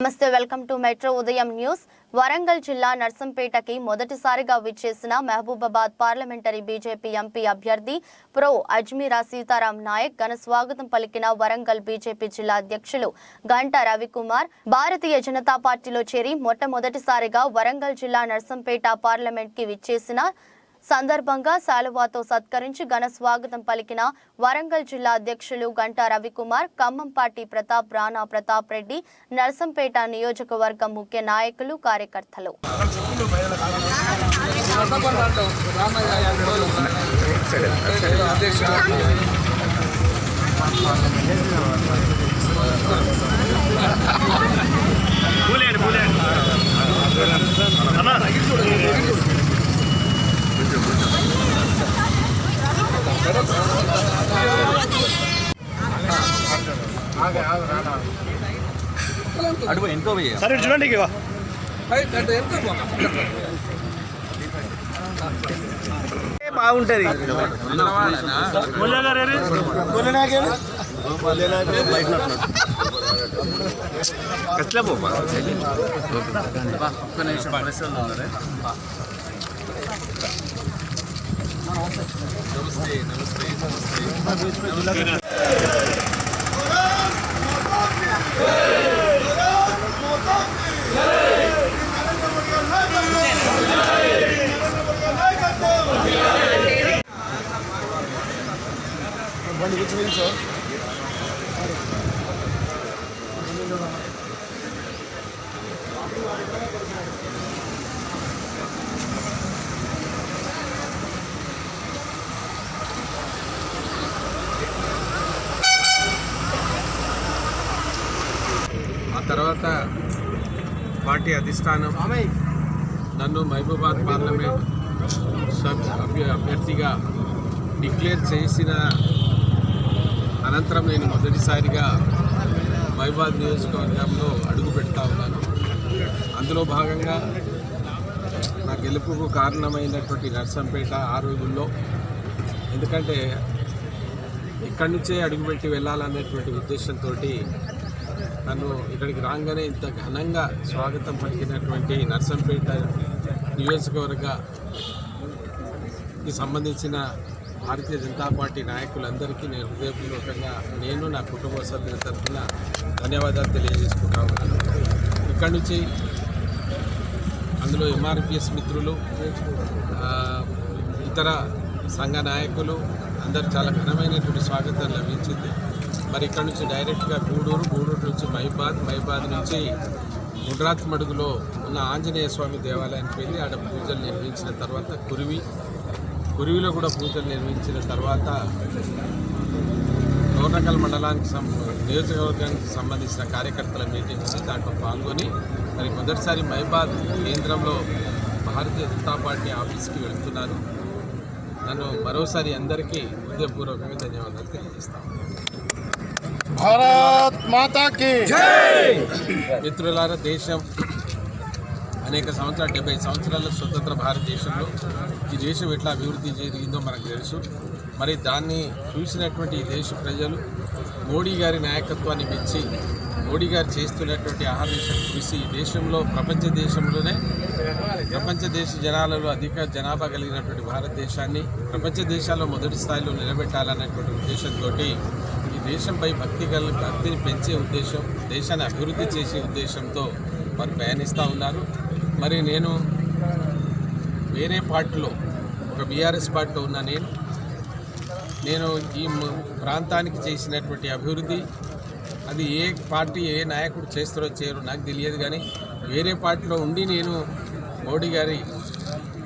నమస్తే welcome to Metro Udayam news. Warangal జిల్లా నర్సంపేటకి మొదటిసారిగా విచ్చేసిన మహబూబాబాద్ పార్లమెంటరీ బీజేపీ ఎంపీ అభ్యర్థి ప్రో అజ్మీరా సీతారాం నాయక్ ఘన స్వాగతం పలికిన వరంగల్ బీజేపీ జిల్లా అధ్యక్షులు గంటా రవికుమార్ భారతీయ జనతా పార్టీలో చేరి మొట్టమొదటిసారిగా వరంగల్ జిల్లా నర్సంపేట పార్లమెంట్కి విచ్చేసిన సందర్భంగా శాలువాతో సత్కరించి ఘన స్వాగతం పలికిన వరంగల్ జిల్లా అధ్యక్షులు గంటా రవికుమార్ ఖమ్మం పార్టీ ప్రతాప్ రాణా ప్రతాప్ రెడ్డి నర్సంపేట నియోజకవర్గం ముఖ్య నాయకులు కార్యకర్తలు. అడుగు ఎంతో సరే చూడండి బాగుంటది. ఎట్లా పోపా ఒక్క నిమిషం పరిస్థితుల్లో ఉన్నారే నమస్తే నమస్తే నమస్తే ఆ తర్వాత పార్టీ అధిష్టానం. నన్ను మహబూబాద్ పార్లమెంట్ అభ్యర్థిగా డిక్లేర్ చేసిన అనంతరం నేను మొదటిసారిగా మహబూబాద్ నియోజకవర్గంలో అడుగు పెడతా ఉన్నాను. అందులో భాగంగా నా గెలుపుకు కారణమైనటువంటి నర్సంపేట ఆ రోజుల్లో ఎందుకంటే ఇక్కడి నుంచే అడుగుపెట్టి వెళ్ళాలనేటువంటి ఉద్దేశంతో నన్ను ఇక్కడికి రాగానే ఇంత ఘనంగా స్వాగతం పలికినటువంటి నర్సంపేట నియోజకవర్గకి సంబంధించిన భారతీయ జనతా పార్టీ నాయకులందరికీ నేను హృదయపూర్వకంగా నేను నా కుటుంబ సభ్యుల తరఫున ధన్యవాదాలు తెలియజేసుకుంటా ఉన్నాను. ఇక్కడి నుంచి అందులో ఎంఆర్పిఎస్ మిత్రులు ఇతర సంఘ నాయకులు అందరు చాలా ఘనమైనటువంటి స్వాగతం లభించింది. మరి ఇక్కడ నుంచి డైరెక్ట్గా గూడూరు గూడూరు నుంచి మైబాద్ మైబాద్ నుంచి గుజరాత్ మడుగులో ఉన్న ఆంజనేయ స్వామి దేవాలయానికి వెళ్ళి ఆడ పూజలు నిర్వహించిన తర్వాత కురివి కురివిలో కూడా పూజలు నిర్వహించిన తర్వాత డోర్నకల్ మండలానికి సం నియోజకవర్గానికి సంబంధించిన కార్యకర్తల మీటింగ్ ఉంది. దాంట్లో పాల్గొని మరి మొదటిసారి మైబాద్ కేంద్రంలో భారతీయ జనతా పార్టీ ఆఫీస్కి వెళ్తున్నాను నన్ను మరోసారి అందరికీ హృదయపూర్వకంగా ధన్యవాదాలు తెలియజేస్తాను. భారత్ మాతా కి మిత్రులారా దేశం అనేక సంవత్సరాలు డెబ్బై సంవత్సరాల స్వతంత్ర భారతదేశంలో ఈ దేశం ఎట్లా అభివృద్ధి జరిగిందో మనకు తెలుసు. మరి దాన్ని చూసినటువంటి ఈ దేశ ప్రజలు మోడీ గారి నాయకత్వాన్ని మెచ్చి మోడీ గారు చేస్తున్నటువంటి ఆహర్నిశ కృషి ఈ దేశంలో ప్రపంచ దేశంలోనే ప్రపంచ దేశ జనాలలో అధిక జనాభా కలిగినటువంటి భారతదేశాన్ని ప్రపంచ దేశాల్లో మొదటి స్థాయిలో నిలబెట్టాలనేటువంటి ఉద్దేశంతో దేశంపై భక్తి కల భక్తిని పెంచే ఉద్దేశం దేశాన్ని అభివృద్ధి చేసే ఉద్దేశంతో వారు ప్రయాణిస్తూ ఉన్నారు. మరి నేను వేరే పార్టీలో ఒక బీఆర్ఎస్ పార్టీలో ఉన్న నేను. నేను ఈ ప్రాంతానికి చేసినటువంటి అభివృద్ధి అది ఏ పార్టీ ఏ నాయకుడు చేస్తారో చేయరో నాకు తెలియదు కానీ వేరే పార్టీలో ఉండి నేను మోడీ గారి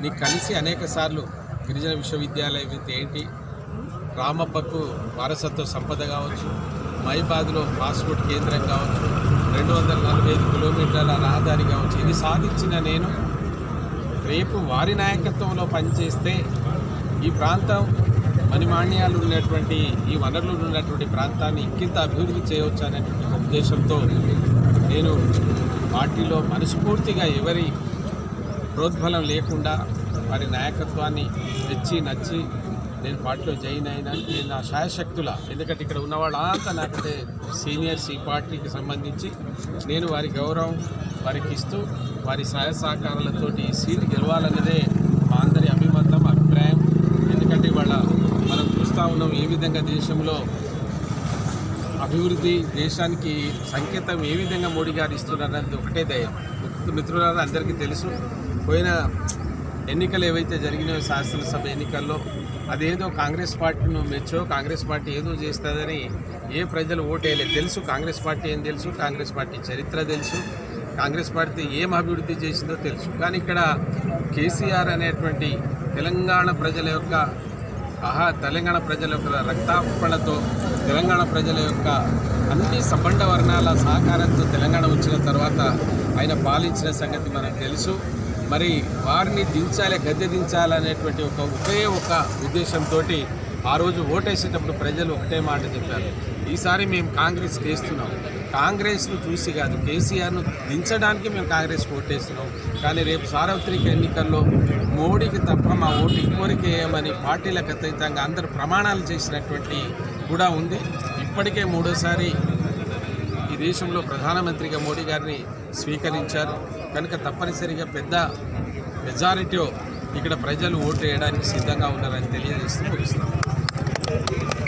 ని కలిసి అనేక సార్లు గిరిజన విశ్వవిద్యాలయం అయితే ఏంటి రామప్పకు వారసత్వ సంపద కావచ్చు మైబాద్లో పాస్పోర్ట్ కేంద్రం కావచ్చు రెండు వందల నలభై ఐదు కిలోమీటర్ల రహదారి కావచ్చు. ఇది సాధించిన నేను. రేపు వారి నాయకత్వంలో పనిచేస్తే ఈ ప్రాంతం మణిమాణ్యాలు ఉన్నటువంటి ఈ వనరులు ఉన్నటువంటి ప్రాంతాన్ని ఇంకింత అభివృద్ధి చేయవచ్చు అనేటువంటి ఉద్దేశంతో నేను పార్టీలో మనస్ఫూర్తిగా ఎవరి ప్రోద్బలం లేకుండా వారి నాయకత్వాన్ని తెచ్చి నచ్చి నేను పార్టీలో జాయిన్ అయినా నేను నా శాయశక్తుల ఎందుకంటే ఇక్కడ ఉన్న వాళ్ళంతా నాకంటే సీనియర్స్ ఈ పార్టీకి సంబంధించి నేను వారి గౌరవం వారికి ఇస్తూ వారి సహాయ సహకారాలతోటి ఈ సీట్ గెలవాలన్నదే మా అందరి అభిమతం అభిప్రాయం. ఎందుకంటే ఇవాళ మనం చూస్తూ ఉన్నాం ఏ విధంగా దేశంలో అభివృద్ధి దేశానికి సంకేతం ఏ విధంగా మోడీ గారు ఇస్తున్నారన్నది ఒకటే దయం. మిత్రులారా అందరికీ తెలుసు. పోయిన ఎన్నికలు ఏవైతే జరిగినాయో శాసనసభ ఎన్నికల్లో అదేదో కాంగ్రెస్ పార్టీను మెచ్చో కాంగ్రెస్ పార్టీ ఏదో చేస్తుందని ఏ ప్రజలు ఓటేయలేదు. తెలుసు కాంగ్రెస్ పార్టీ ఏం తెలుసు కాంగ్రెస్ పార్టీ చరిత్ర తెలుసు కాంగ్రెస్ పార్టీ ఏం అభివృద్ధి చేసిందో తెలుసు. కానీ ఇక్కడ కేసీఆర్ అనేటువంటి తెలంగాణ ప్రజల యొక్క ఆహా తెలంగాణ ప్రజల యొక్క రక్తార్పణతో తెలంగాణ ప్రజల యొక్క అన్ని సబండ వర్ణాల సహకారంతో తెలంగాణ వచ్చిన తర్వాత ఆయన పాలించిన సంగతి మనకు తెలుసు. మరి వారిని దించాలి గద్దె దించాలనేటువంటి ఒక ఒకే ఒక ఉద్దేశంతో ఆ రోజు ఓటేసేటప్పుడు ప్రజలు ఒకటే మాట చెప్పారు. ఈసారి మేము కాంగ్రెస్ వేస్తున్నాం కాంగ్రెస్ను చూసి కాదు కేసీఆర్ను దించడానికి మేము కాంగ్రెస్ ఓటేస్తున్నాం. కానీ రేపు సార్వత్రిక ఎన్నికల్లో మోడీకి తప్ప మా ఓటు ఇంకోరికి వేయమని పార్టీలకు అతీతంగా అందరు ప్రమాణాలు చేసినటువంటి కూడా ఉంది. ఇప్పటికే మూడోసారి ఈ దేశంలో ప్రధానమంత్రిగా మోడీ గారిని స్వీకరించారు. కనుక తప్పనిసరిగా పెద్ద మెజారిటీ ఇక్కడ ప్రజలు ఓటు వేయడానికి సిద్ధంగా ఉన్నారని తెలియజేస్తూ ముగిస్తున్నాం.